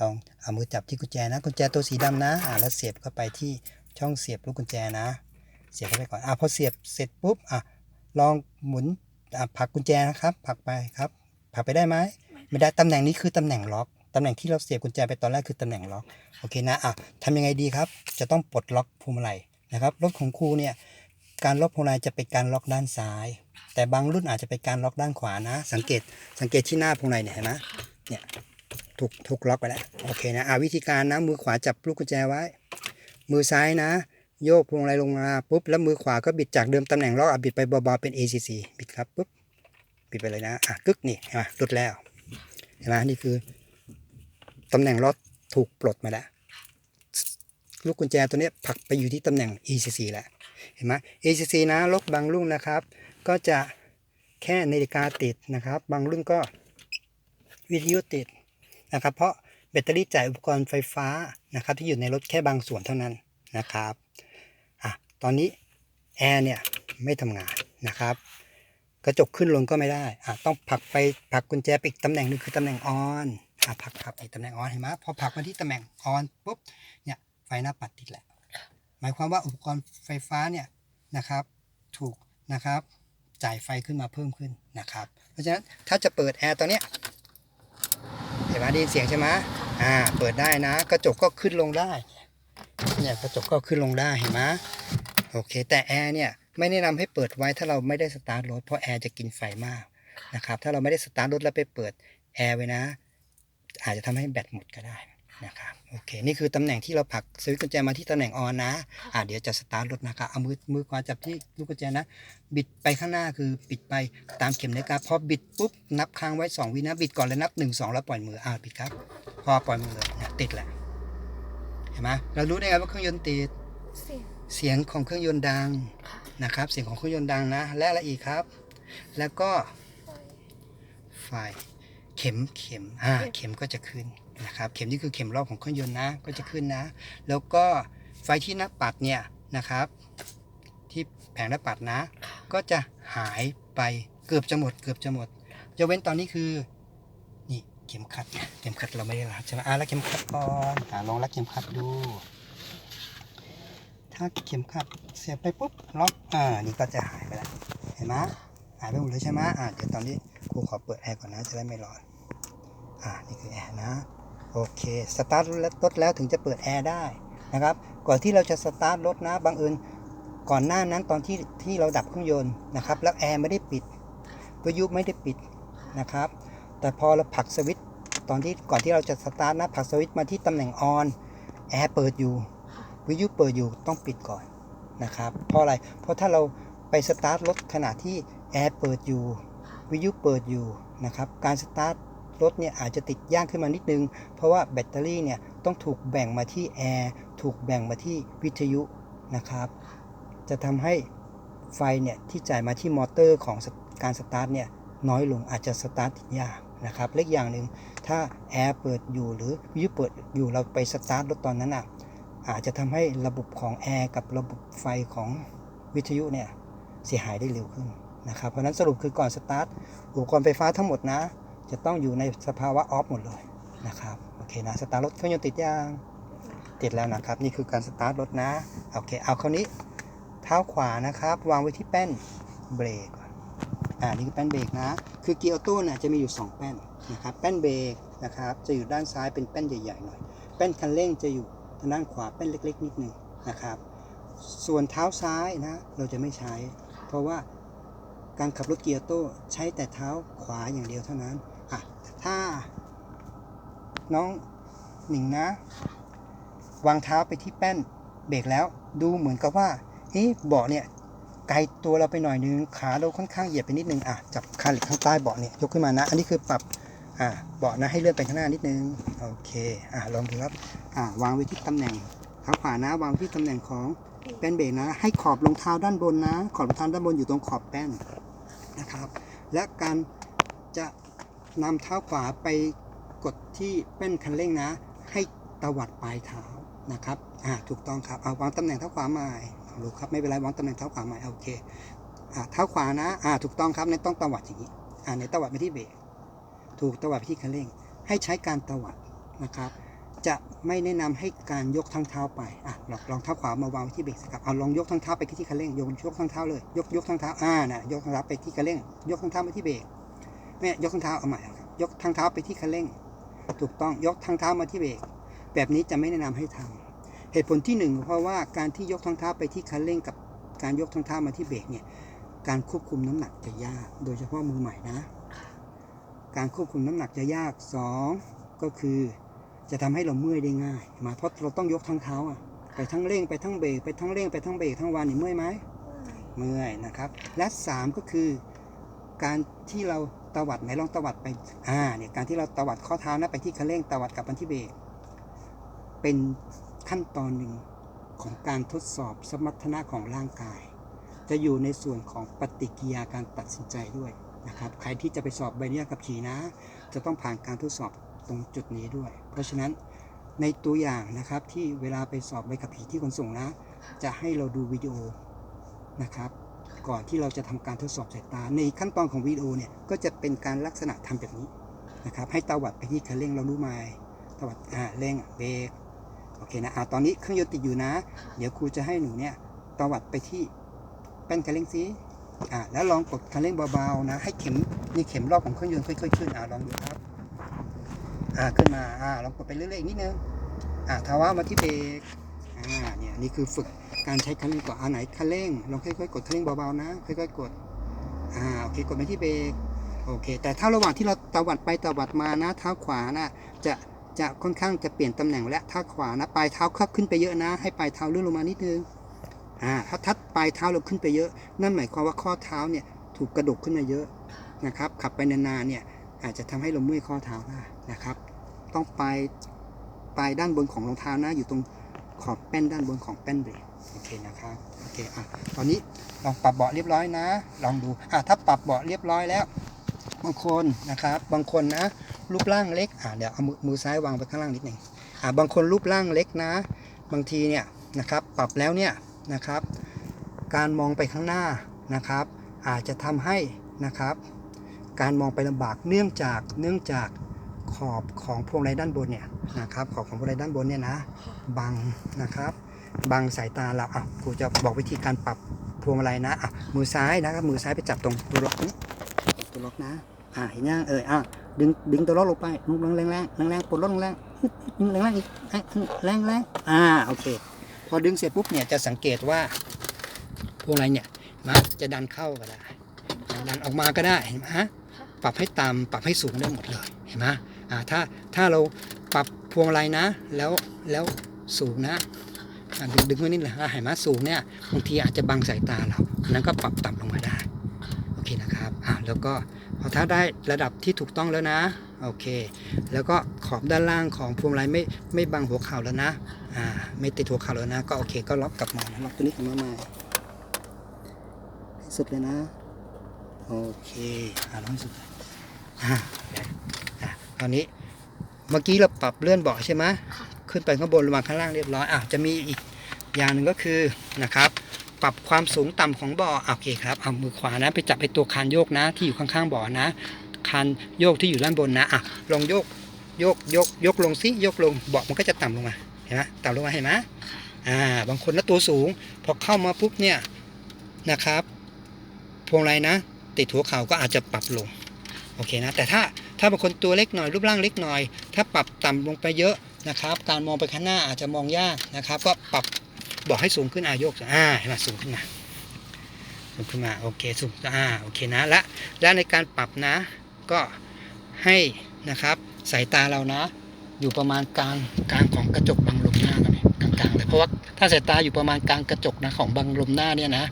ลองเอามือจับที่กุญแจนะกุญแจตัวสีดำนะอ่าแล้วเสียบเข้าไปที่ช่องเสียบลูกกุญแจนะ เสียบเข้าไปก่อนอ่าพอเสียบเสร็จปุ๊บอะลองหมุนอะผักกุญแจนะครับผักไปครับผักไปได้ไหมไม่ได้ตำแหน่งนี้คือตำแหน่งล็อกตำแหน่งที่เราเสียบกุญแจไปตอนแรกคือตำแหน่งล็อกโอเคนะอะทำยังไงดีครับ จะต้องปลดล็อกพวงมาลัยนะครับรถของครูเนี่ยการล็อกพวงมาลัยจะเป็นการล็อกด้านซ้าย แต่บางรุ่นอาจจะเป็นการล็อกด้านขวานะ สังเกตสังเกตที่หน้าพวงมาลัยเนี่ยเห็นไหมเนี่ย ถูกถูกล็อกไปแล้วโอเคนะอะวิธีการนะมือขวาจับลูกกุญแจไว้ มือซ้ายนะ โยกพวงมาลัยลงมาปุ๊บแล้วมือขวาก็บิดจากเดิมตำแหน่งล็อกอะบิดไปเบาๆเป็น ACC บิดครับปุ๊บบิดไปเลยนะอะกึกนี่เห็นไหมหลุดแล้วเห็นไหมนี่คือตำแหน่งล็อกถูกปลดมาแล้วลูกกุญแจตัวนี้ผลักไปอยู่ที่ตำแหน่ง ECC แล้วเห็นไหม ECC นะรถบางรุ่นนะครับ ก็จะแค่นาฬิกาติดนะครับ บางรุ่นก็วิทยุติด นะครับ เพราะแบตเตอรี่จ่ายอุปกรณ์ไฟฟ้านะครับ ที่อยู่ในรถแค่บางส่วนเท่านั้นนะครับอะตอนนี้แอร์เนี่ยไม่ทำงานนะครับ กระจกขึ้นลงก็ไม่ได้อะต้องผลักไปผลักกุญแจไปอีกตำแหน่งหนึงคือตำแหน่งออนอะผลักผลักไปตำแหน่งออนเห็นไหมพอผลักมาที่ตำแหน่งออนปุ๊บเนี่ยไฟหน้าปัดติดแล้วหมายความว่าอุปกรณ์ไฟฟ้าเนี่ยนะครับ ถูกนะครับจ่ายไฟขึ้นมาเพิ่มขึ้นนะครับ เพราะฉะนั้นถ้าจะเปิดแอร์ตัวเนี้ย เห็นไหมได้ยินเสียงใช่ไหมอ่า เปิดได้นะ กระจกก็ขึ้นลงได้ เนี่ยกระจกก็ขึ้นลงได้เห็นไหมโอเค แต่แอร์เนี่ยไม่แนะนำให้เปิดไว้ถ้าเราไม่ได้สตาร์ทรถเพราะแอร์จะกินไฟมากนะครับ ถ้าเราไม่ได้สตาร์ทรถแล้วไปเปิดแอร์ไว้นะ อาจจะทำให้แบตหมดก็ได้ นะครับโอเคนี่คือตำแหน่งที่เราผลักสวิตช์กุญแจมาที่ตำแหน่งออนนะอ่าเดี๋ยวจะสตาร์ทรถนะครับเอามือมือขวาจับที่ลูกกุญแจนะ บิดไปข้างหน้าคือบิดไปตามเข็มนาฬิกาพอบิดปุ๊บนับค้างไว้ 2 วินะบิดก่อนแล้วนับ 1 2 แล้วปล่อยมืออ่าบิดครับ พอปล่อยมือเลยเนี่ยติดแหละเห็นไหมเรารู้ได้ไงว่าเครื่องยนต์ติดเสียงเสียงของเครื่องยนต์ดังค่ะนะครับ เสียงของเครื่องยนต์ดังนะ และอะไรอีกครับ แล้วก็ไฟเข็มเข็มอ่าเข็มก็จะขึ้น นะครับเข็มนี่คือเข็มรอบของเครื่องยนต์นะก็จะขึ้นนะ แล้วก็ไฟที่หน้าปัดเนี่ยนะครับ ที่แผงหน้าปัดนะ ก็จะหายไปเกือบจะหมด เกือบจะหมดยกเว้นตอนนี้คือนี่เข็มขัดเนี่ยเข็มขัดเราไม่ได้รัดใช่ไหมอะรัดเข็มขัดก่อนอะลองรัดเข็มขัดดู ถ้าเข็มขัดเสียบไปปุ๊บล็อกอ่านี่ก็จะหายไปแล้วเห็นไหมหายไปหมดเลยใช่ไหมอ่าเดี๋ยวตอนนี้ครูขอเปิดแอร์ก่อนนะจะได้ไม่ร้อนอ่านี่คือแอร์นะ โอเค สตาร์ทรถแล้วถึงจะเปิดแอร์ได้นะครับ ก่อนที่เราจะสตาร์ทรถนะบังเอิญก่อนหน้านั้นตอนที่ที่เราดับเครื่องยนต์นะครับ แล้วแอร์ไม่ได้ปิดวิทยุไม่ได้ปิดนะครับ แต่พอเราผลักสวิตช์ตอนที่ก่อนที่เราจะสตาร์ทนะผลักสวิตช์มาที่ตำแหน่งออนแอร์เปิดอยู่วิทยุเปิดอยู่ต้องปิดก่อนนะครับ เพราะอะไร เพราะถ้าเราไปสตาร์ทรถขณะที่แอร์เปิดอยู่วิทยุเปิดอยู่นะครับ การสตาร์ท รถเนี่ยอาจจะติดยางขึ้นมานิดนึง เพราะว่าแบตเตอรี่เนี่ยต้องถูกแบ่งมาที่แอร์ถูกแบ่งมาที่วิทยุนะครับ จะทำให้ไฟเนี่ยที่จ่ายมาที่มอเตอร์ของการสตาร์ทเนี่ยน้อยลงอาจจะสตาร์ทติดยากนะครับเล็กอย่างหนึ่งถ้าแอร์เปิดอยู่หรือวิทยุเปิดอยู่เราไปสตาร์ทรถตอนนั้นอะอาจจะทำให้ระบบของแอร์กับระบบไฟของวิทยุเนี่ยเสียหายได้เร็วขึ้นนะครับเพราะนั้นสรุปคือก่อนสตาร์ทอุปกรณ์ไฟฟ้าทั้งหมดนะ จะต้องอยู่ในสภาวะออฟหมดเลยนะครับโอเคนะสตาร์ทรถเครื่องยนต์ติดยังติดแล้วนะครับ นี่คือการสตาร์ทรถนะโอเคเอาคราวนี้เท้าขวานะครับ วางไว้ที่แป้นเบรกอนอ่านี่คือแป้นเบรกนะคือเกียร์ออโต้น่ะจะมีอยู่ 2 แป้นนะครับแป้นเบรกนะครับจะอยู่ด้านซ้ายเป็นแป้นใหญ่ๆหน่อยแป้นคันเร่งจะอยู่ทางด้านขวาเป็นเล็ก ๆ นิดหนึ่งนะครับ ส่วนเท้าซ้ายนะเราจะไม่ใช้ เพราะว่าการขับรถเกียร์โต้ใช้แต่เท้าขวาอย่างเดียวเท่านั้น อะถ้า น้องหนิงนะ วางเท้าไปที่แป้นเบรกแล้ว ดูเหมือนกับว่าเอ๊ะเบาะเนี่ยไกลตัวเราไปหน่อยนึงขาเราค่อนข้างเหยียดไปนิดนึงอะจับคานเหล็กข้างใต้เบาะเนี่ยยกขึ้นมานะ อันนี้คือปรับอะเบาะนะให้เลื่อนไปข้างหน้านิดนึงโอเคอะลองดูครับอ่าวางไว้ที่ตำแหน่งเท้าขวานะวางไว้ที่ตำแหน่งของแป้นเบรกนะ ให้ขอบรองเท้าด้านบนนะ ขอบรองเท้าด้านบนอยู่ตรงขอบแป้นนะครับ และการจะ นำเท้าขวาไปกดที่แป้นคันเร่งนะ ให้ตวัดปลายเท้านะครับอ่าถูกต้องครับเอาวางตำแหน่งเท้าขวาใหม่รู้ครับไม่เป็นไรวางตำแหน่งเท้าขวาใหม่โอเคอ่าเท้าขวานะอ่าถูกต้องครับในต้องตวัดอย่างนี้อ่าในตวัดไปที่เบรกถูกตวัดไปที่คันเร่ง ให้ใช้การตวัดนะครับจะไม่แนะนำให้การยกทั้งเท้าไป อะลองลองเท้าขวามาวางไว้ที่เบรกสิครับ เอาลองยกทั้งเท้าไปที่คันเร่ง ยกยกทั้งเท้าเลย ยกยกทั้งเท้า อ่านะยกทั้งเท้าไปที่คันเร่ง ยกทั้งเท้าไปที่เบรก แม่ยยกทั้งเท้าเอาใหม่ครับ ยกทั้งเท้าไปที่คันเร่ง ถูกต้องยกทั้งเท้ามาที่เบรกแบบนี้จะไม่แนะนำให้ทำเหตุผลที่หนึ่งเพราะว่าการที่ยกทั้งเท้าไปที่คันเร่งกับการยกทั้งเท้ามาที่เบรกเนี่ยการควบคุมน้ำหนักจะยาก โดยเฉพาะมือใหม่นะ การควบคุมน้ำหนักจะยากสองก็คือจะทำให้เราเมื่อยได้ง่ายมาเพราะเราต้องยกทั้งเท้าอะไปทั้งเร่งไปทั้งเบรกไปทั้งเร่งไปทั้งเบรกทั้งวันนี่เมื่อยไหมเมื่อยนะครับ และสามก็คือ การที่เรา ตวัดไหนลองตวัดไปอ่าเนี่ยการที่เราตวัดข้อเท้านะไปที่คันเร่งตวัดกลับมาที่เบรกเป็นขั้นตอนหนึ่งของการทดสอบสมรรถนะของร่างกาย จะอยู่ในส่วนของปฏิกิริยาการตัดสินใจด้วยนะครับใครที่จะไปสอบใบอนุญาตขับขี่นะ จะต้องผ่านการทดสอบตรงจุดนี้ด้วย เพราะฉะนั้นในตัวอย่างนะครับที่เวลาไปสอบใบขับขี่ที่ขนส่งนะ จะให้เราดูวิดีโอนะครับ ก่อนที่เราจะทำการทดสอบสายตา ในขั้นตอนของวิดีโอเนี่ยก็จะเป็นการลักษณะทำแบบนี้นะครับให้ตาวัดไปที่คันเร่งเรารู้ไหมตาวัดอ่าเร่งเบรกโอเคนะอ่าตอนนี้เครื่องยนต์ติดอยู่นะ เดี๋ยวครูจะให้หนูเนี่ยตาวัดไปที่แป้นคันเร่งซิอ่าแล้วลองกดคันเร่งเบาๆนะ ให้เข็มนี่เข็มรอบของเครื่องยนต์ค่อยๆขึ้นอ่าลองดูครับอ่าขึ้นมาอ่าลองกดไปเรื่อยๆอีกนิดนึงอ่าทว่ามาที่เบรกอ่าเนี่ยนี่คือฝึก การใช้คันเร่งก่อนอันไหนคันเร่งลองค่อยๆกดคันเร่งเบาๆนะค่อยๆกดอ่าโอเคกดไปที่เบรกโอเค แต่ถ้าระหว่างที่เราตวัดไปตวัดมานะเท้าขวานะจะจะค่อนข้างจะเปลี่ยนตำแหน่งและเท้าขวานะปลายเท้าขับขึ้นไปเยอะนะ ให้ปลายเท้าเลื่อนลงมานิดนึงอ่าถ้าทัดปลายเท้าเราขึ้นไปเยอะ นั่นหมายความว่าข้อเท้าเนี่ยถูกกระดกขึ้นมาเยอะนะครับขับไปนานๆเนี่ยอาจจะทำให้เราเมื่อยข้อเท้าได้นะครับ ต้องปลายปลายด้านบนของรองเท้านะอยู่ตรงขอบแป้นด้านบนของแป้นเบรก โอเคนะครับโอเคอะตอนนี้ลองปรับเบาะเรียบร้อยนะ ลองดูอะถ้าปรับเบาะเรียบร้อยแล้ว บางคนนะครับ บางคนนะ รูปร่างเล็กอะเดี๋ยวเอามือมือซ้ายวางไปข้างล่างนิดหนึ่งอะบางคนรูปร่างเล็กนะ บางทีเนี่ยนะครับปรับแล้วเนี่ยนะครับ การมองไปข้างหน้านะครับ อาจจะทำให้นะครับ การมองไปลำบากเนื่องจากเนื่องจากขอบของพวงมาลัยด้านบนเนี่ยนะครับขอบของพวงมาลัยด้านบนเนี่ยนะบังนะครับ บังสายตาเราอะครูจะบอกวิธีการปรับพวงมาลัยนะอะมือซ้ายนะครับมือซ้ายไปจับตรงตัวล็อกนี้ตัวล็อกนะอะเห็นยังเอออะดึงดึงตัวล็อกลงไปลงแรงแรงแรงแรงปลดล็อกแรงแรงแรงอีกแรงแรงอ่าโอเค พอดึงเสร็จปุ๊บเนี่ยจะสังเกตว่าพวงมาลัยเนี่ยมักจะดันเข้าก็ได้ดันออกมาก็ได้เห็นไหมฮะปรับให้ต่ำปรับให้สูงได้หมดเลยเห็นไหมอ่าถ้าถ้าเราปรับพวงมาลัยนะ แล้วแล้วสูงนะ ดึงดึงไว้นิดเลยอะเห็นไหมสูงเนี่ยบางทีอาจจะบังสายตาเราอันนั้นก็ปรับต่ำลงมาได้โอเคนะครับอะแล้วก็พอถ้าได้ระดับที่ถูกต้องแล้วนะโอเค แล้วก็ขอบด้านล่างของพวงมาลัยไม่ไม่บังหัวเข่าแล้วนะอ่าไม่ติดหัวเข่าแล้วนะ ก็โอเคก็ล็อกกลับมานะล็อกตัวนี้กลับมาใหม่ให้สุดเลยนะโอเคอ่าล็อกให้สุดเลยอ่าอะตอนนี้เมื่อกี้เราปรับเลื่อนเบาะใช่ไหมขึ้นไปข้างบนลงมาข้างล่างเรียบร้อยอะจะมีอีก อย่างหนึ่งก็คือนะครับปรับความสูงต่ำของบาะอะโอเคครับเอามือขวานะไปจับไปตัวคานโยกนะ ที่อยู่ข้างๆบาะนะคานโยกที่อยู่ด้านบนนะอะลองโยกโยกยกยกลงสิยกลงเบาะมันก็จะต่ำลงมาเห็นไหมต่ำลงมาเห็นไหมอ่าบางคนนะตัวสูง พอเข้ามาปุ๊บเนี่ยนะครับ พวงไรนะ ติดหัวเข่าก็อาจจะปรับลงโอเคนะแต่ถ้าถ้าบางคนตัวเล็กหน่อยรูปร่างเล็กหน่อย ถ้าปรับต่ำลงไปเยอะนะครับ การมองไปข้างหน้าอาจจะมองยากนะครับ ก็ปรับ บอกให้สูงขึ้นอายกอ่าเห็นไหมสูงขึ้นมาสูงขึ้นมาโอเคสูงอ่าโอเคนะและและในการปรับนะ ก็ให้นะครับสายตาเรานะ อยู่ประมาณกลางกลางของกระจกบังลมหน้ากันเลยกลางๆเลยเพราะว่าถ้าสายตาอยู่ประมาณกลางกระจกนะของบังลมหน้าเนี่ยนะ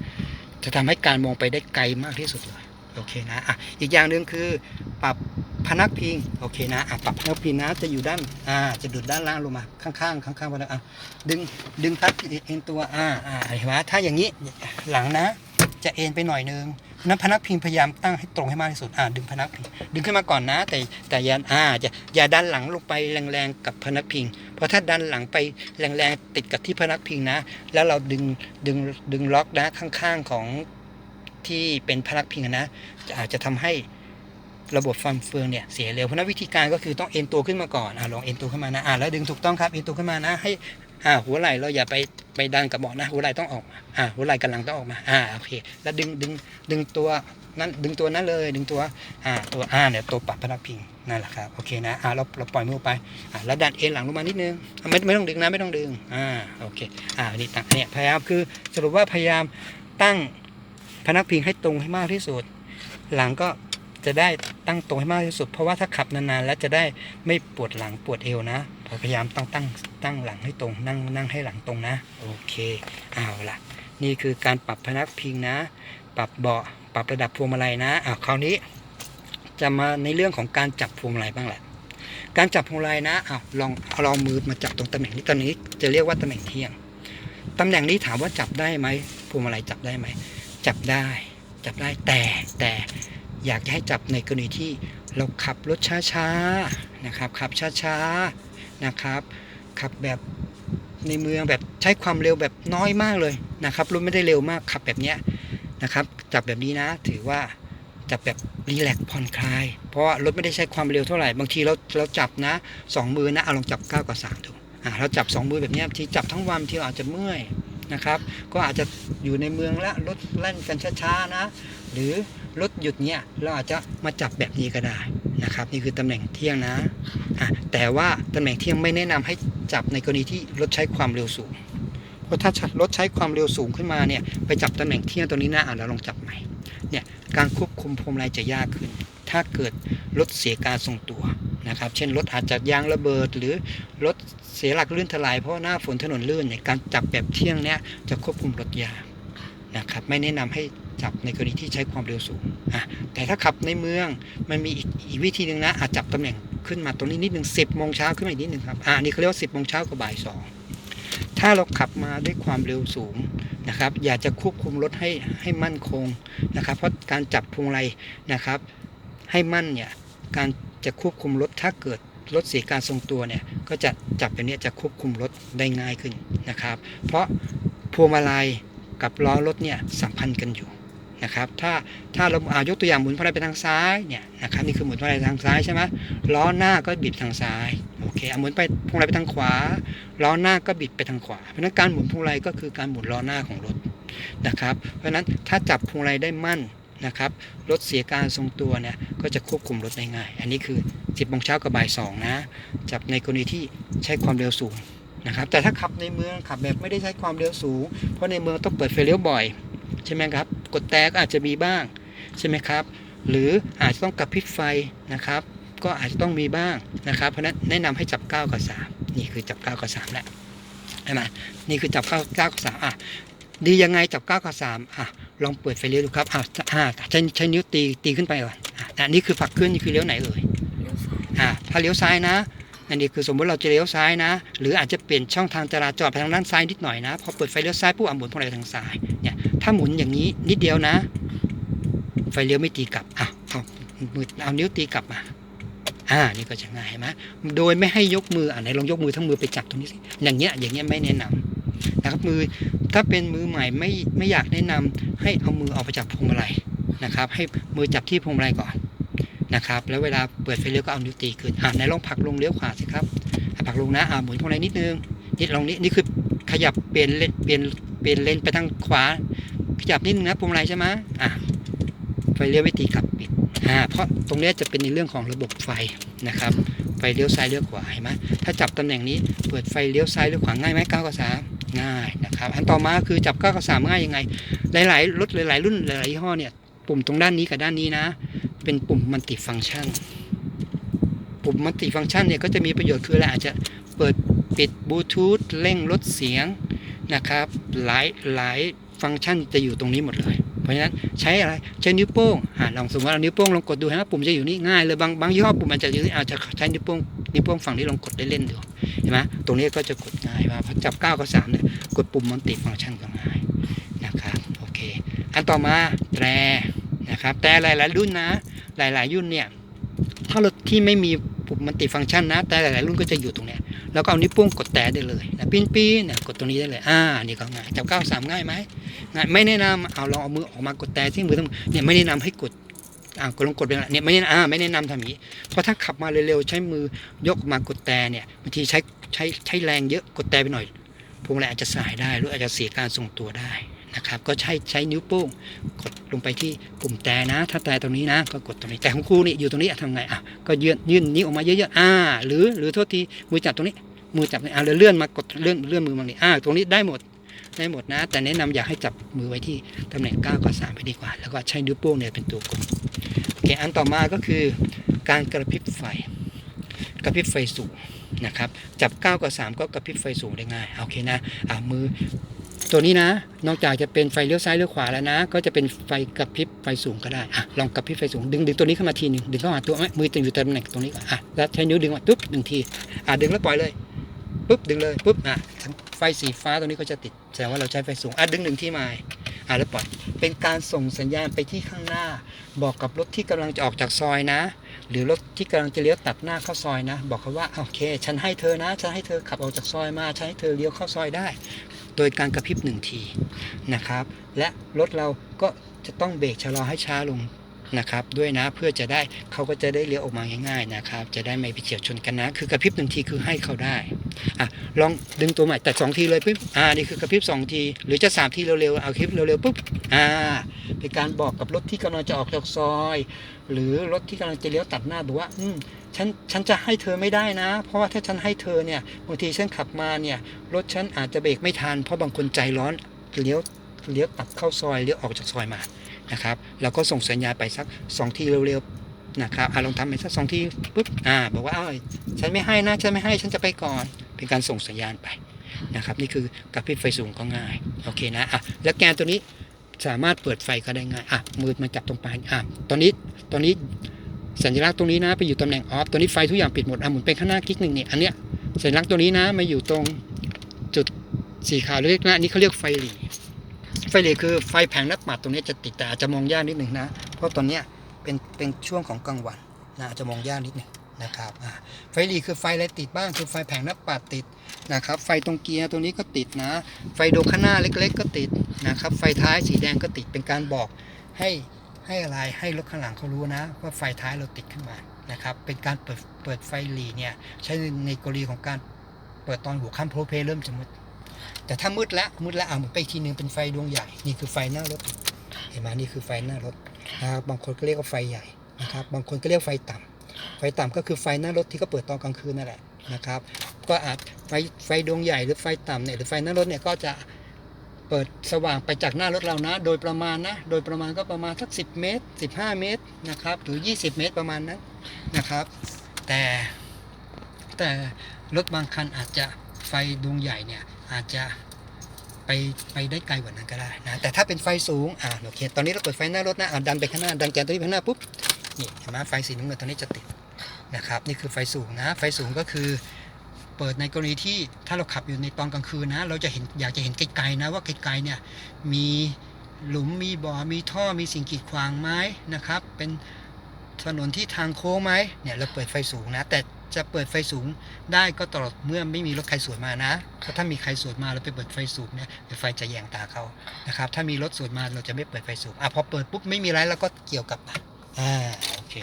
จะทำให้การมองไปได้ไกลมากที่สุดเลย โอเคนะอะอีกอย่างหนึ่งคือปรับพนักพิงโอเคนะอะปรับพนักพิงนะจะอยู่ด้านอ่าจะดูดด้านล่างลงมาข้างๆข้างๆไปเลยอะดึงดึงพัดเอ็นตัวอ่าอ่าเห็นไหมถ้าอย่างนี้หลังนะจะเอ็นไปหน่อยนึงนั้นพนักพิงพยายามตั้งให้ตรงให้มากที่สุดอ่าดึงพนักพิงดึงขึ้นมาก่อนนะ แต่แต่อย่าอ่าจะอย่าดันหลังลงไปแรงๆกับพนักพิง เพราะถ้าดันหลังไปแรงๆติดกับที่พนักพิงนะ แล้วเราดึงดึงดึงล็อกนะข้างๆของ ที่เป็นพนักพิงนะจะอาจจะทำให้ระบบฟันเฟืองเนี่ยเสียเร็วเพราะนั้นวิธีการก็คือต้องเอ็นตัวขึ้นมาก่อนอ่าลองเอ็นตัวขึ้นมานะอ่าแล้วดึงถูกต้องครับเอ็นตัวขึ้นมานะ ให้อ่าหัวไหล่เราอย่าไปไปดันกับเบาะนะ หัวไหล่ต้องออกมาอ่าหัวไหล่กำลังต้องออกมาอ่าโอเค แล้วดึงดึงดึงตัวนั้นดึงตัวนั้นเลยดึงตัวอ่าตัวอ่าเนี่ยตัวปรับพนักพิงนั่นแหละครับโอเคนะอ่าเราเราปล่อยมือไปอ่าแล้วดันเอ็นหลังลงมานิดนึงไม่ไม่ต้องดึงนะไม่ต้องดึงอ่าโอเคอ่านี่ตั้งเนี่ยพยายามคือสรุปว่าพยายามตั้ง พนักพิงให้ตรงให้มากที่สุด หลังก็จะได้ตั้งตรงให้มากที่สุด เพราะว่าถ้าขับนานๆ แล้วจะได้ไม่ปวดหลังปวดเอวนะ พยายามตั้งตั้งตั้งหลังให้ตรงนั่งนั่งให้หลังตรงนะ โอเคเอาละนี่คือการปรับพนักพิงนะ ปรับเบาะปรับระดับพวงมาลัยนะอ่าคราวนี้ จะมาในเรื่องของการจับพวงมาลัยบ้างแหละการจับพวงมาลัยนะอ้าวลองเอาลองมือมาจับตรงตำแหน่งนี้ตอนนี้จะเรียกว่าตำแหน่งเที่ยงตำแหน่งนี้ถามว่าจับได้ไหมพวงมาลัยจับได้ไหม จับได้ จับได้แต่แต่อยากจะให้จับในกรณีที่เราขับรถช้าๆนะครับขับช้าๆนะครับ ขับแบบในเมืองแบบใช้ความเร็วแบบน้อยมากเลยนะครับรถไม่ได้เร็วมากขับแบบเนี้ยนะครับ จับแบบนี้นะถือว่าจับแบบรีแลกซ์ผ่อนคลาย เพราะว่ารถไม่ได้ใช้ความเร็วเท่าไหร่บางทีเราเราจับนะสองมือนะเอาลองจับ9กับ3ดูอ่าเราจับสองมือแบบเนี้ยบางทีจับทั้งวันบางทีเราอาจจะเมื่อย นะครับ ก็อาจจะอยู่ในเมืองและรถแล่นกันช้าๆนะ หรือรถหยุดเนี่ยเราอาจจะมาจับแบบนี้ก็ได้นะครับ นี่คือตำแหน่งเที่ยงนะะแต่ว่าตำแหน่งเที่ยงไม่แนะนำให้จับในกรณีที่รถใช้ความเร็วสูงเพราะถ้ารถใช้ความเร็วสูงขึ้นมาเนี่ยไปจับตำแหน่งเที่ยงตัวนี้นะอะเราลองจับใหม่เนี่ยการควบคุมพวงมาลัยจะยากขึ้น ถ้าเกิดรถเสียการทรงตัวนะครับ เช่นรถอาจจะยางระเบิดหรือรถ เสียหลักลื่นถลายเพราะหน้าฝนถนนลื่นเนี่ยการจับแบบเที่ยงเนี่ยจะควบคุมรถยากนะครับไม่แนะนำให้จับในกรณีที่ใช้ความเร็วสูงอะแต่ถ้าขับในเมืองมันมีอีกวิธีหนึ่งนะอาจจับตำแหน่งขึ้นมาตรงนี้นิดหนึ่งสิบโมงเช้าขึ้นมาอีกนิดหนึ่งครับอ่านี่เขาเรียกว่าสิบโมงเช้ากับบ่ายสองถ้าเราขับมาด้วยความเร็วสูงนะครับ อยากจะควบคุมรถให้ให้มั่นคงนะครับ เพราะการจับพวงมาลัยนะครับ ให้มั่นเนี่ยการจะควบคุมรถถ้าเกิดรถเสียการทรงตัวเนี่ย ก็จะจับแบบนี้จะควบคุมรถได้ง่ายขึ้นนะครับ เพราะพวงมาลัยกับล้อรถเนี่ยสัมพันธ์กันอยู่นะครับถ้าถ้าเราอายกตัวอย่างหมุนพวงมาลัยไปทางซ้ายเนี่ยนะครับนี่คือหมุนพวงมาลัยทางซ้ายใช่ไหมล้อหน้าก็บิดทางซ้ายโอเคเอาหมุนไปพวงมาลัยไปทางขวาล้อหน้าก็บิดไปทางขวา เพราะฉะนั้นการหมุนพวงมาลัยก็คือการหมุนล้อหน้าของรถนะครับ เพราะฉะนั้นถ้าจับพวงมาลัยได้มั่นนะครับรถเสียการทรงตัวเนี่ยก็จะควบคุมรถได้ง่าย อันนี้คือ 10โมงเช้ากับบ่าย2นะจับในกรณีที่ใช้ความเร็วสูงนะครับแต่ถ้าขับในเมืองขับแบบไม่ได้ใช้ความเร็วสูง เพราะในเมืองต้องเปิดไฟเลี้ยวบ่อย ใช่ไหมครับ กดแตกอาจจะมีบ้างใช่ไหมครับ หรืออาจจะต้องกระพริบไฟนะครับ ก็อาจจะต้องมีบ้างนะครับ เพราะนั้นแนะนำให้จับ9กับ3นี่คือจับ9กับ3แหละใช่ไหมนี่คือจับ9 9กับ3อะดียังไงจับ9กับ3อะลองเปิดไฟเลี้ยวดูครับอะอ่าใช้ใช้นิ้วตีตีขึ้นไปก่อนอะอันนี้คือฝักขึ้นนี่คือเลี้ยวไหนเอ่ย อ่าถ้าเลี้ยวซ้ายนะอันนี้คือสมมติเราจะเลี้ยวซ้ายนะ หรืออาจจะเปลี่ยนช่องทางจราจรไปทางด้านซ้ายนิดหน่อยนะ พอเปิดไฟเลี้ยวซ้ายปุ๊บอะหมุนพวงมาลัยทางซ้ายเนี่ยถ้าหมุนอย่างนี้นิดเดียวนะ ไฟเลี้ยวไม่ตีกลับอะเอามือเอานิ้วตีกลับมาอ่านี่ก็จะง่ายไหมโดยไม่ให้ยกมืออ่าไหนลองยกมือทั้งมือไปจับตรงนี้สิอย่างเงี้ยอย่างเงี้ยไม่แนะนำนะครับมือถ้าเป็นมือใหม่ไม่ไม่อยากแนะนำให้เอามือออกไปจับพวงมาลัยนะครับ ให้มือจับที่พวงมาลัยก่อน นะครับ แล้วเวลาเปิดไฟเลี้ยวก็เอานิ้วตีขึ้นอ่าไหนลองผักลงเลี้ยวขวาสิครับผักลงนะอ่าหมุนพวงมาลัยนิดนึงนิดลองนี้นี่คือขยับเปลี่ยนเลนเปลี่ยนเปลี่ยนเลนไปทางขวา ขยับนิดนึงนะพวงมาลัยใช่ไหมอะไฟเลี้ยวไม่ตีกลับปิดอ่าเพราะตรงนี้จะเป็นในเรื่องของระบบไฟนะครับ ไฟเลี้ยวซ้ายเลี้ยวขวาเห็นไหมถ้าจับตำแหน่งนี้เปิดไฟเลี้ยวซ้ายเลี้ยวขวาง่ายไหมเก้ากับสามง่ายนะครับ อันต่อมาคือจับเก้ากับสามง่ายยังไง หลายๆรถหลายๆรุ่นหลายๆยี่ห้อเนี่ยปุ่มตรงด้านนี้กับด้านนี้นะ เป็นปุ่มมัลติฟังก์ชัน ปุ่มมัลติฟังก์ชันเนี่ยก็จะมีประโยชน์คืออะไรอาจจะเปิดปิดบลูทูธเร่งลดเสียงนะครับหลายหลายฟังก์ชันจะอยู่ตรงนี้หมดเลย เพราะฉะนั้นใช้อะไรใช้นิ้วโป้งอ่าลองสมมติว่าเอานิ้วโป้งลองกดดูฮะปุ่มจะอยู่นี่ง่ายเลยบางบางยี่ห้อปุ่มมันจะอยู่นี่อาจจะใช้นิ้วโป้งนิ้วโป้งฝั่งนี้ลองกดเล่นๆดูเห็นไหมตรงนี้ก็จะกดง่ายว่าพอจับ9กับ3เนี่ยกดปุ่มมัลติฟังก์ชันก็ง่ายนะครับโอเคอันต่อมาแตรนะครับแต่หลายๆรุ่นนะ หลายๆ รุ่นเนี่ย ถ้ารถที่ไม่มีปุ่มมัลติฟังก์ชันนะ แต่หลายๆรุ่นก็จะอยู่ตรงเนี้ยแล้วก็เอานิ้วโป้งกดแต่ได้เลยนะปิ้นปีนเนี่ยกดตรงนี้ได้เลยอ่านี่ก็ง่ายจับ93ง่ายไหมง่ายไม่แนะนำเอาลองเอามือออกมากดแต่ที่มือทั้งเนี่ยไม่แนะนำให้กดอ่ากดลงกดไปละเนี่ยไม่แนะอ่าไม่แนะนำทำอย่างนี้เพราะถ้าขับมาเร็วๆใช้มือยกออกมากดแต่เนี่ยบางทีใช้ใช้ใช้แรงเยอะกดแต่ไปหน่อยพวงมาลัยอาจจะสายได้หรืออาจจะเสียการทรงตัวได้ นะครับ ก็ใช้ใช้นิ้วโป้งกดลงไปที่ปุ่มแต่นะ ถ้าแต่ตรงนี้นะ ก็กดตรงนี้แต่ของครูนี่อยู่ตรงนี้อะทำไงอะก็ยื่นยื่นนิ้วออกมาเยอะๆอ่า หรือหรือโทษทีมือจับตรงนี้ มือจับนี่อ่าแล้วเลื่อนมากดเลื่อนเลื่อนมือมานี่อ่าตรงนี้ได้หมดได้หมดนะ แต่แนะนำอยากให้จับมือไว้ที่ตำแหน่ง9กับ3ไปดีกว่า แล้วก็ใช้นิ้วโป้งเนี่ยเป็นตัวกดโอเคอันต่อมาก็คือการกระพริบไฟ กระพริบไฟสูงนะครับ จับ 9 กับ 3 ก็กระพริบไฟสูงได้ง่าย โอเคนะอ่ามือ ตัวนี้นะ นอกจากจะเป็นไฟเลี้ยวซ้ายเลี้ยวขวาแล้วนะ ก็จะเป็นไฟกระพริบไฟสูงก็ได้อะลองกระพริบไฟสูงดึงดึงตัวนี้เข้ามาทีหนึ่งดึงเข้าหาตัวมือจะอยู่ตำแหน่งตรงนี้ก่อนอะแล้วใช้นิ้วดึงมาปุ๊บหนึ่งทีอะดึงแล้วปล่อยเลยปุ๊บดึงเลยปุ๊บอะไฟสีฟ้าตรงนี้ก็จะติดแสดงว่าเราใช้ไฟสูงอะดึงหนึ่งที่มาอะแล้วปล่อยเป็นการส่งสัญญาณไปที่ข้างหน้า บอกกับรถที่กำลังจะออกจากซอยนะ หรือรถที่กำลังจะเลี้ยวตัดหน้าเข้าซอยนะ บอกเขาว่าโอเค ฉันให้เธอนะฉันให้เธอขับออกจากซอยมาฉันให้เธอเลี้ยวเข้าซอยได้ โดยการกระพริบหนึ่งทีนะครับ และรถเราก็จะต้องเบรกชะลอให้ช้าลงนะครับด้วยนะเพื่อจะได้เขาก็จะได้เลี้ยวออกมาง่ายๆนะครับ จะได้ไม่ไปเฉียวชนกันนะ คือกระพริบหนึ่งทีคือให้เขาได้อะลองดึงตัวใหม่แต่สองทีเลยปุ๊บอ่านี่คือกระพริบสองที หรือจะสามทีเร็วๆเอาคลิปเร็วๆปุ๊บอ่าเป็นการบอกกับรถที่กำลังจะออกจากซอย หรือรถที่กำลังจะเลี้ยวตัดหน้าบอกว่าอืม ฉันฉันจะให้เธอไม่ได้นะ เพราะว่าถ้าฉันให้เธอเนี่ยบางทีฉันขับมาเนี่ยรถฉันอาจจะเบรกไม่ทันเพราะบางคนใจร้อนเลี้ยวเลี้ยวตัดเข้าซอยเลี้ยวออกจากซอยมานะครับเราก็ส่งสัญญาไปสักสองทีเร็วๆนะครับอะลองทำไปสักสองทีปุ๊บอ่าบอกว่าเอ้ยฉันไม่ให้นะฉันไม่ให้ฉันจะไปก่อน เป็นการส่งสัญญาณไปนะครับนี่คือกระพริบไฟสูงก็ง่ายโอเคนะอะแล้วแกนตัวนี้สามารถเปิดไฟก็ได้ง่ายอะมือมาจับตรงปลายอะตอนนี้ตอนนี้ สัญลักษณ์ตรงนี้นะไปอยู่ตำแหน่งออฟตัวนี้ไฟทุกอย่างปิดหมดอะหมุนไปข้างหน้าคลิกหนึ่งเนี่ยอันเนี้ยสัญลักษณ์ตัวนี้นะมาอยู่ตรงจุดสีขาวเล็กๆนะนี่เขาเรียกไฟหลีไฟหลีคือไฟแผงน้าปัดตรงนี้จะติดแต่อาจจะมองยากนิดหนึ่งนะ เพราะตอนเนี้ยเป็นเป็นช่วงของกลางวันนะอาจจะมองยากนิดหนึ่งนะครับไฟหลีคือไฟอะไรติดบ้างคือไฟแผงน้าปัดติดนะครับ ไฟตรงเกียร์ตัวนี้ก็ติดนะ ไฟโดข้างหน้าเล็ก ๆ ก็ติดนะครับ ไฟท้ายสีแดงก็ติดเป็นการบอกให้ ให้อะไรให้รถข้างหลังเขารู้นะว่าไฟท้ายเราติดขึ้นมานะครับ เป็นการเปิดเปิดไฟหลีเนี่ยใช้ในกรณีของการเปิดตอนหัวค่ำโพลเพลเริ่มจะมืดแต่ถ้ามืดแล้วมืดแล้วอะหมุนไปทีนึงเป็นไฟดวงใหญ่นี่คือไฟหน้ารถ เห็นไหมนี่คือไฟหน้ารถนะครับบางคนก็เรียกว่าไฟใหญ่นะครับ บางคนก็เรียกไฟต่ำไฟต่ำก็คือไฟหน้ารถที่เขาเปิดตอนกลางคืนนั่นแหละนะครับ ก็อาจไฟไฟดวงใหญ่หรือไฟต่ำเนี่ยหรือไฟหน้ารถเนี่ยก็จะ เปิดสว่างไปจากหน้ารถเรานะ โดยประมาณนะ โดยประมาณก็ประมาณสัก 10 เมตร 15 เมตรนะครับ หรือ 20 เมตรประมาณนั้นนะครับ แต่แต่รถบางคันอาจจะไฟดวงใหญ่เนี่ยอาจจะไปไปได้ไกลกว่านั้นก็ได้นะแต่ถ้าเป็นไฟสูงอ่าโอเค ตอนนี้เราเปิดไฟหน้ารถนะอ่าดันไปข้างหน้าดันแกนตัวนี้ไปข้างหน้าปุ๊บนี่เห็นไหมไฟสีน้ำเงินตัวนี้จะติดนะครับ นี่คือไฟสูงนะ ไฟสูงก็คือ เปิดในกรณีที่ถ้าเราขับอยู่ในตอนกลางคืนนะ เราจะเห็นอยากจะเห็นไกลๆนะว่าไกลๆเนี่ยมีหลุมมีบ่อมีท่อมีสิ่งกีดขวางไหมนะครับ เป็นถนนที่ทางโค้งไหมเนี่ยเราเปิดไฟสูงนะ แต่จะเปิดไฟสูงได้ก็ตลอดเมื่อไม่มีรถใครสวนมานะเพราะถ้ามีใครสวนมาเราไปเปิดไฟสูงเนี่ยไฟจะแยงตาเขานะครับ ถ้ามีรถสวนมาเราจะไม่เปิดไฟสูงอะพอเปิดปุ๊บไม่มีไรแล้วก็เกี่ยวกับอ่าโอเค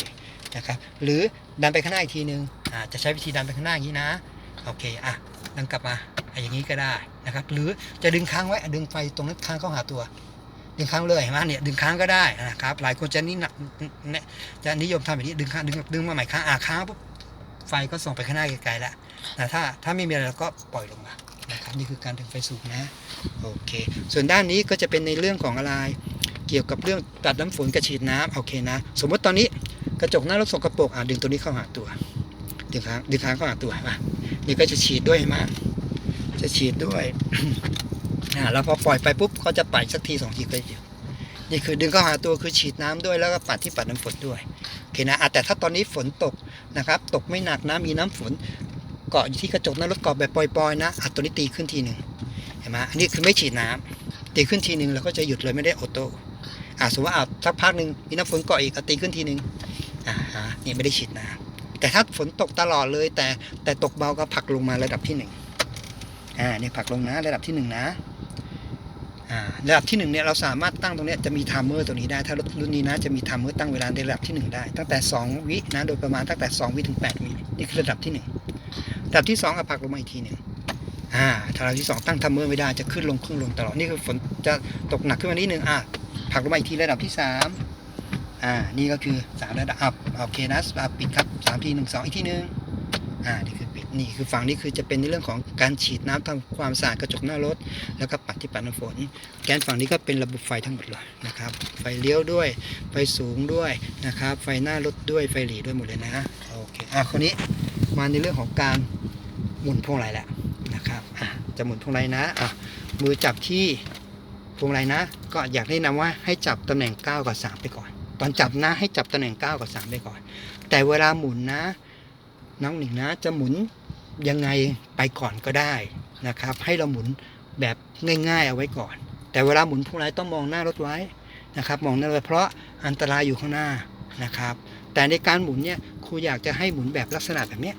นะครับหรือดันไปข้างหน้าอีกทีนึงอ่าจะใช้วิธีดันไปข้างหน้าอย่างนี้นะ โอเคอะดึงกลับมาอะอย่างนี้ก็ได้นะครับ หรือจะดึงค้างไว้ดึงไฟตรงนั้นค้างเข้าหาตัว ดึงค้างเลยเห็นไหมเนี่ยดึงค้างก็ได้นะครับ หลายคนจะนี่เนี่ยจะนิยมทำแบบนี้ดึงค้างดึงดึงมาใหม่ค้างอะค้างปุ๊บไฟก็ส่งไปข้างหน้าไกลๆแล้วแต่ถ้าถ้าไม่มีอะไรเราก็ปล่อยลงมานะครับนี่คือการดึงไฟสูงนะโอเค ส่วนด้านนี้ก็จะเป็นในเรื่องของอะไรเกี่ยวกับเรื่องตัดน้ำฝนกระฉีดน้ำโอเคนะ สมมติตอนนี้กระจกหน้ารถสกปรกอะดึงตัวนี้เข้าหาตัว ดึงค้างดึงค้างเข้าหาตัวอะ นี่ก็จะฉีดด้วยเห็นไหมจะฉีดด้วยแล้วพอปล่อยไปปุ๊บก็จะปัดสักทีสองทีก็หยุดนี่คือดึงเข้าหาตัวคือฉีดน้ำด้วยแล้วก็ปัดที่ปัดน้ำฝนด้วยโอเคนะแต่ถ้าตอนนี้ฝนตกนะครับ ตกไม่หนักนะมีน้ำฝนเกาะอยู่ที่กระจกหน้ารถเกาะแบบปล่อยๆนะอะตัวนี้ตีขึ้นทีหนึ่งเห็นไหมอันนี้คือไม่ฉีดน้ำตีขึ้นทีหนึ่งแล้วก็จะหยุดเลยไม่ได้ออโต้อะสมมติว่าอะสักพักหนึ่งมีน้ำฝนเกาะอีกตีขึ้นทีหนึ่งอ่าฮะนี่ไม่ได้ฉีดน้ำ แต่ถ้าฝนตกตลอดเลย แต่แต่ตกเบาก็ผลักลงมาระดับที่หนึ่งอ่านี่ผลักลงนะระดับที่หนึ่งนะอ่าระดับที่หนึ่งเนี่ยเราสามารถตั้งตรงเนี้ยจะมีไทม์เมอร์ตัวนี้ได้ถ้ารถรุ่นนี้นะจะมีไทม์เมอร์ตั้งเวลาในระดับที่หนึ่งได้ตั้งแต่2วินะโดยประมาณตั้งแต่2วิถึง8วินี่คือระดับที่หนึ่งระดับที่2เอาผลักลงมาอีกทีหนึ่งอ่าถ้าระดับที่สองตั้งไทม์เมอร์ไม่ได้จะขึ้นลงขึ้นลงตลอดนี่คือฝนจะตกหนักขึ้นมานิดนึงอะผลักลงมาอีกทีระดับที่สามอ่า นี่ก็คือสามระดับอัพโอเคนะปิดครับามทีหนึ่งสองอีกทีหนึ่งอ่านี่คือปิดนี่คือฝั่งนี้คือจะเป็นในเรื่องของการฉีดน้ำทำความสะอาดกระจกหน้ารถ แล้วก็ปัดที่ปัดน้ำฝน แกนฝั่งนี้ก็เป็นระบบไฟทั้งหมดเลยนะครับ ไฟเลี้ยวด้วย ไฟสูงด้วยนะครับ ไฟหน้ารถด้วยไฟหลีด้วยหมดเลยนะโอเคอะคนนี้มาในเรื่องของการหมุนพวงมาลัยแล้วนะครับอะจะหมุนพวงมาลัยนะอะมือจับที่พวงมาลัยนะ ก็อยากแนะนำว่าให้จับตำแหน่ง 9 กับ 3 ไปก่อน ตอนจับนะให้จับตำแหน่ง 9 กับ 3 ไปก่อน แต่เวลาหมุนนะ น้องหนิงนะ จะหมุนยังไงไปก่อนก็ได้นะครับ ให้เราหมุนแบบง่าย ๆ เอาไว้ก่อน แต่เวลาหมุนพวงมาลัยต้องมองหน้ารถไว้นะครับ มองหน้ารถเพราะอันตรายอยู่ข้างหน้านะครับ แต่ในการหมุนเนี่ยครูอยากจะให้หมุนแบบลักษณะแบบเนี้ย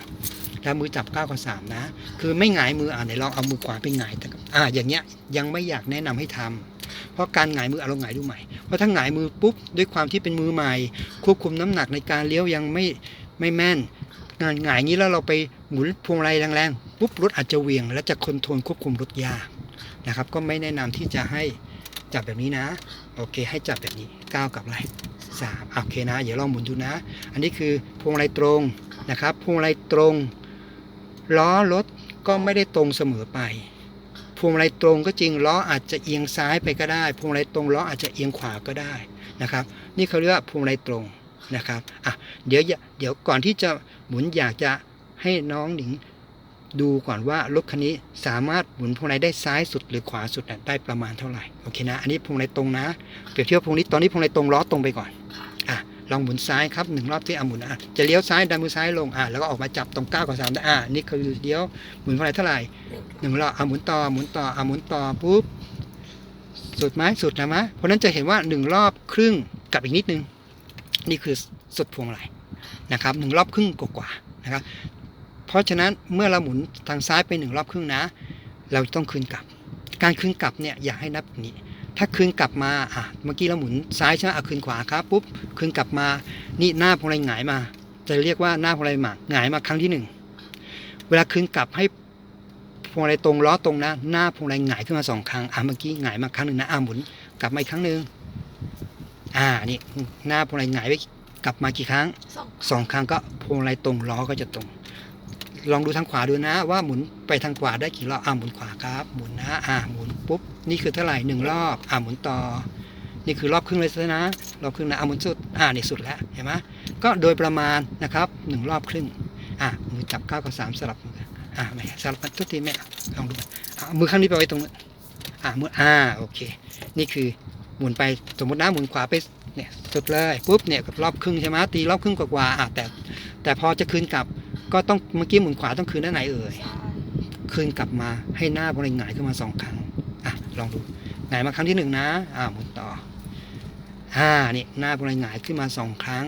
แล้วมือจับ9กับ3นะ คือไม่หงายมืออ่าไหนลองเอามือขวาไปหงายแต่อ่าอย่างเงี้ยยังไม่อยากแนะนำให้ทำ เพราะการหงายมือเอาลองหงายดูใหม่เพราะถ้าหงายมือปุ๊บด้วยความที่เป็นมือใหม่ ควบคุมน้ำหนักในการเลี้ยวยังไม่ไม่แม่นงานหงายอย่างนี้แล้วเราไปหมุนพวงมาลัยแรงๆปุ๊บรถอาจจะเวียง และจะคอนโทรลควบคุมรถยากนะครับ ก็ไม่แนะนำที่จะให้จับแบบนี้นะ โอเค ให้จับแบบนี้ก้าวกับอะไรสามโอเคนะเดี๋ยวลองหมุนดูนะ อันนี้คือพวงมาลัยตรงนะครับพวงมาลัยตรงล้อรถก็ไม่ได้ตรงเสมอไป วงมาลัยตรงก็จริงล้ออาจจะเอียงซ้ายไปก็ได้ พวงมาลัยตรงล้ออาจจะเอียงขวาก็ได้นะครับ นี่เขาเรียกว่าพวงมาลัยตรงนะครับอะเดี๋ยวเดี๋ยวก่อนที่จะหมุนอยากจะให้น้องหนิงดูก่อนว่ารถคันนี้สามารถหมุนพวงมาลัยได้ซ้ายสุดหรือขวาสุดได้ประมาณเท่าไหร่โอเคนะ อันนี้พวงมาลัยตรงนะเปรียบเทียบพวงนี้ตอนนี้พวงมาลัยตรงล้อตรงไปก่อน ลองหมุนซ้ายครับหนึ่งรอบที่อะหมุนอะจะเลี้ยวซ้ายดันมือซ้ายลงอะแล้วก็ออกมาจับตรงก้าวกับสามได้อะนี่คือเลี้ยวหมุนพวงมาลัยเท่าไหร่หนึ่งรอบอะหมุนต่อหมุนต่ออะหมุนต่อปุ๊บสุดไหมสุดนะมะเพราะนั้นจะเห็นว่าหนึ่งรอบครึ่งกับอีกนิดนึง นี่คือสุดพวงมาลัยนะครับหนึ่งรอบครึ่งกว่าๆนะครับเพราะฉะนั้นเมื่อเราหมุนทางซ้ายไปหนึ่งรอบครึ่งนะ เราต้องคืนกลับ การคืนกลับเนี่ยอย่าให้นับแบบนี้ ถ้าคืนกลับมาอะเมื่อกี้เราหมุนซ้ายใช่ไหมอะคืนขวาครับปุ๊บคืนกลับมา นี่หน้าพวงมาลัยหงายมา จะเรียกว่าหน้าพวงมาลัยหมากหงายมาครั้งที่หนึ่งเวลาคืนกลับให้พวงมาลัยตรงล้อตรงนะ หน้าพวงมาลัยหงายขึ้นมาสองครั้งอะเมื่อกี้หงายมาครั้งหนึ่งนะอะหมุนกลับมาอีกครั้งหนึ่งอ่านี่หน้าพวงมาลัยหงายไปกลับมากี่ครั้งสองสองครั้งก็พวงมาลัยตรงล้อก็จะตรง ลองดูทางขวาดูนะ ว่าหมุนไปทางขวาได้กี่รอบอ่าหมุนขวาครับ หมุนนะอ่าหมุน ปุ๊บนี่คือเท่าไหร่หนึ่งรอบอ่าหมุนต่อ นี่คือรอบครึ่งเลยนะรอบครึ่งนะอ่าหมุนสุดอ่าในสุดแล้วเห็นไหมก็โดยประมาณนะครับหนึ่งรอบครึ่งอ่ามือจับเก้ากับสามสลับมืออ่าไม่สลับกันทุกทีแม่ลองดูอ่ามือข้างนี้ไปไว้ตรงนู้นอ่ามืออ่าโอเค นี่คือหมุนไปสมมตินะหมุนขวาไปเนี่ยสุดเลยปุ๊บเนี่ยรอบครึ่งใช่ไหมตีรอบครึ่งกว่าๆอ่าแต่ แต่พอจะคืนกลับก็ต้องเมื่อกี้หมุนขวาต้องคืนด้านไหนเอ่ยคืนกลับมาให้หน้าบริหงายขึ้นมาสองครั้ง ลองดูหงายมาครั้งที่หนึ่งนะ อ่าหมุนต่ออ่านี่หน้าบริหงายขึ้นมาสองครั้ง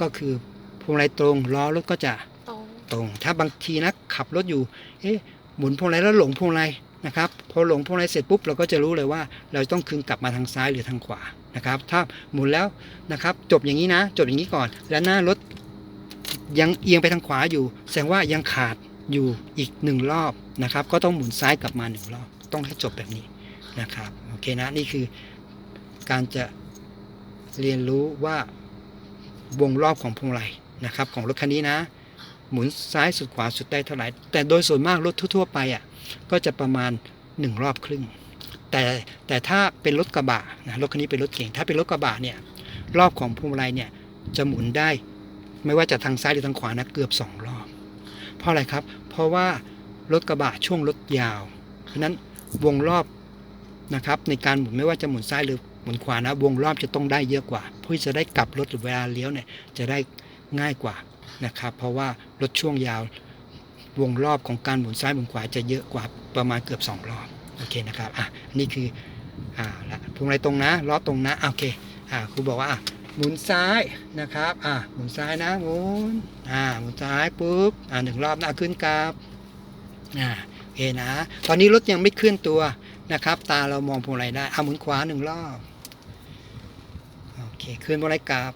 ก็คือพวงมาลัยตรงล้อรถก็จะตรงตรง ถ้าบางทีนะขับรถอยู่ เอ๊ะหมุนพวงมาลัยแล้วหลงพวงมาลัยนะครับพอหลงพวงมาลัยเสร็จปุ๊บเราก็จะรู้เลยว่า เราต้องคืนกลับมาทางซ้ายหรือทางขวานะครับ ถ้าหมุนแล้วนะครับ จบอย่างนี้นะ จบอย่างนี้ก่อน แล้วหน้ารถยังเอียงไปทางขวาอยู่ แสดงว่ายังขาดอยู่อีกหนึ่งรอบนะครับ ก็ต้องหมุนซ้ายกลับมาหนึ่งรอบ ต้องให้จบแบบนี้ นะครับโอเคนะนี่คือการจะเรียนรู้ว่าวงรอบของพวงมาลัยนะครับ ของรถคันนี้นะ หมุนซ้ายสุดขวาสุดได้เท่าไหร่ แต่โดยส่วนมากรถทั่ว ๆ ไปอะก็จะประมาณ 1 รอบครึ่ง แต่แต่ถ้าเป็นรถกระบะนะรถคันนี้เป็นรถเก่ง ถ้าเป็นรถกระบะเนี่ยรอบของพวงมาลัยเนี่ยจะหมุนได้ไม่ว่าจะทางซ้ายหรือทางขวานะเกือบ 2 รอบ เพราะอะไรครับ เพราะว่ารถกระบะช่วงรถยาวเพราะฉะนั้นวงรอบ นะครับในการหมุนไม่ว่าจะหมุนซ้ายหรือหมุนขวานะวงรอบจะต้องได้เยอะกว่า เพื่อจะได้กลับรถหรือเวลาเลี้ยวเนี่ยจะได้ง่ายกว่านะครับ เพราะว่ารถช่วงยาววงรอบของการหมุนซ้ายหมุนขวาจะเยอะกว่าประมาณเกือบ 2 รอบโอเคนะครับอะนี่คืออ่าละพวงมาลัยตรงนะล้อตรงนะโอเคอ่าครูบอกว่าอะหมุนซ้ายนะครับอะหมุนซ้ายนะหมุนอ่าหมุนซ้ายปุ๊บอ่าหนึ่งรอบนะขึ้นกลับอ่าโอเคนะ ตอนนี้รถยังไม่เคลื่อนตัว นะครับ ตาเรามองพวงมาลัยได้เอาหมุนขวาหนึ่งรอบโอเคขึ้นพวงมาลัยกลับ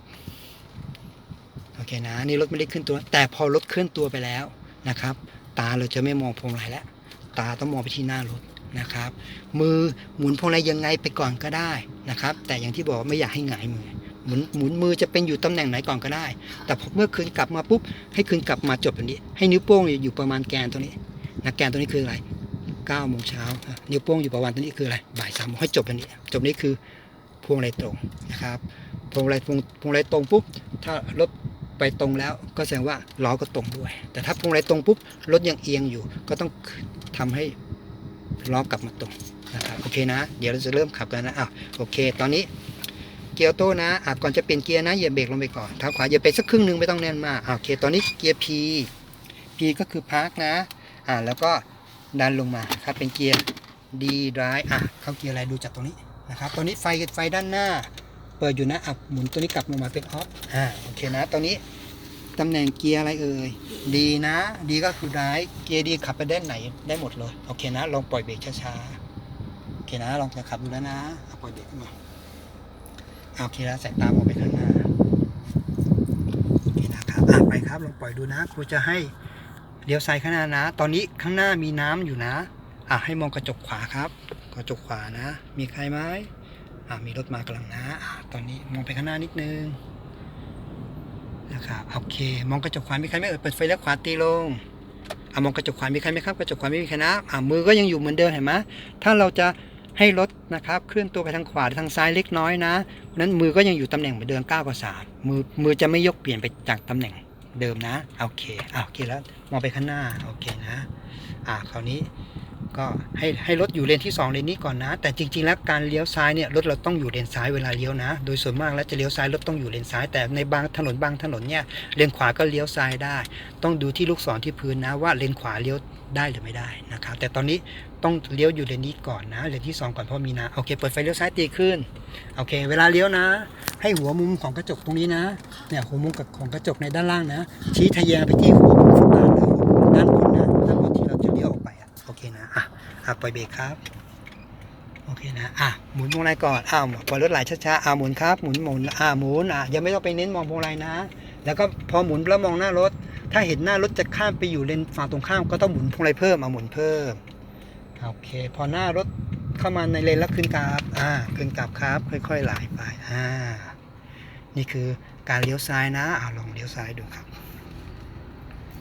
โอเคนะนี่รถไม่ได้ขึ้นตัว แต่พอรถเคลื่อนตัวไปแล้วนะครับ ตาเราจะไม่มองพวงมาลัยแล้วตาต้องมองไปที่หน้ารถนะครับ มือหมุนพวงมาลัยยังไงไปก่อนก็ได้นะครับ แต่อย่างที่บอกไม่อยากให้หงายมือหมุนหมุนมือจะเป็นอยู่ตำแหน่งไหนก่อนก็ได้ แต่พอเมื่อคืนกลับมาปุ๊บให้คืนกลับมาจบแบบนี้ ให้นิ้วโป้งอยู่ประมาณแกนตัวนี้นะแกนตัวนี้คืออะไร 9โมงเช้านิ้วโป้งอยู่ประมาณตัวนี้คืออะไรบ่ายสามโมงให้จบแบบนี้ จบนี้คือพวงมาลัยตรงนะครับพวงมาลัยพวงพวงมาลัยตรงปุ๊บถ้ารถไปตรงแล้วก็แสดงว่าล้อก็ตรงด้วย แต่ถ้าพวงมาลัยตรงปุ๊บรถยังเอียงอยู่ ก็ต้องทำให้ล้อกลับมาตรงนะครับโอเคนะ เดี๋ยวเราจะเริ่มขับกันนะอ้าวโอเค ตอนนี้เกียร์โต้นะอะก่อนจะเปลี่ยนเกียร์นะอย่าเบรกลงไปก่อนเท้าขวาอย่าไปสักครึ่งหนึ่งไม่ต้องแน่นมากอะโอเค ตอนนี้เกียร์ P P ก็คือพาร์คนะอ่าแล้วก็ ดันลงมาครับเป็นเกียร์ D drive อะเข้าเกียร์อะไรดูจากตรงนี้นะครับตอนนี้ไฟไฟด้านหน้า เปิดอยู่นะอะหมุนตัวนี้กลับลงมาเป็นออฟอ่าโอเคนะตอนนี้ตำแหน่งเกียร์อะไรเอ่ย D นะ D ก็คือ drive เกียร์ D ขับไปด้านไหนได้หมดเลยโอเคนะลองปล่อยเบรกช้าๆโอเคนะลองจะขับดูแล้วนะอปล่อยเบรกขึ้นมาโอเคแล้วสายตามองไปข้างหน้าโอเคนะครับอะไปครับลองปล่อยดูนะครูจะให้ เลี้ยวซ้ายข้างหน้านะ ตอนนี้ข้างหน้ามีน้ำอยู่นะ อะให้มองกระจกขวาครับ กระจกขวานะ มีใครไหมอะมีรถมากำลังนะอะตอนนี้มองไปข้างหน้านิดนึงนะครับโอเค มองกระจกขวามีใครไหมเออเปิดไฟเลี้ยวขวาตีลงอะมองกระจกขวามีใครไหมครับกระจกขวาไม่มีใครนะอะมือก็ยังอยู่เหมือนเดิมเห็นไหมถ้าเราจะให้รถนะครับเคลื่อนตัวไปทางขวาหรือทางซ้ายเล็กน้อยนะนั้นมือก็ยังอยู่ตำแหน่งเหมือนเดิม9กับ3มือมือจะไม่ยกเปลี่ยนไปจากตำแหน่ง เดิมนะ โอเค โอเคแล้ว มองไปข้างหน้า โอเคนะ อ่า คราวนี้ ก็ให้ให้รถอยู่เลนที่ 2 เลนนี้ก่อนนะ แต่จริง ๆ แล้วการเลี้ยวซ้ายเนี่ยรถเราต้องอยู่เลนซ้ายเวลาเลี้ยวนะ โดยส่วนมากแล้วจะเลี้ยวซ้ายรถต้องอยู่เลนซ้าย แต่ในบางถนนบางถนนเนี่ยเลนขวาก็เลี้ยวซ้ายได้ ต้องดูที่ลูกศรที่พื้นนะว่าเลนขวาเลี้ยวได้หรือไม่ได้นะครับ แต่ตอนนี้ต้องเลี้ยวอยู่เลนนี้ก่อนนะเลนที่สองก่อนเพราะมีนะโอเคเปิดไฟเลี้ยวซ้ายตีขึ้นโอเค เวลาเลี้ยวนะ ให้หัวมุมของกระจกตรงนี้นะเนี่ยหัวมุมของกระจกในด้านล่างนะ ชี้ทะแยงไปที่หัวมุมะอะปล่อยเบรกครับ โอเคนะ อะ หมุนพวงมาลัยก่อน อ้าวปล่อยรถไหลช้าๆ อ่าหมุนครับ หมุนหมุน อ่าหมุน อะ ยังไม่ต้องไปเน้นมองพวงมาลัยนะ แล้วก็พอหมุนแล้วมองหน้ารถ ถ้าเห็นหน้ารถจะข้ามไปอยู่เลนฝั่งตรงข้ามก็ต้องหมุนพวงมาลัยเพิ่ม อะหมุนเพิ่ม โอเค พอหน้ารถเข้ามาในเลนแล้วขึ้นกราฟอ่า ขึ้นกราฟครับ ค่อยๆไหลไป อ่า นี่คือการเลี้ยวซ้ายนะ อ่าลองเลี้ยวซ้ายดูครับ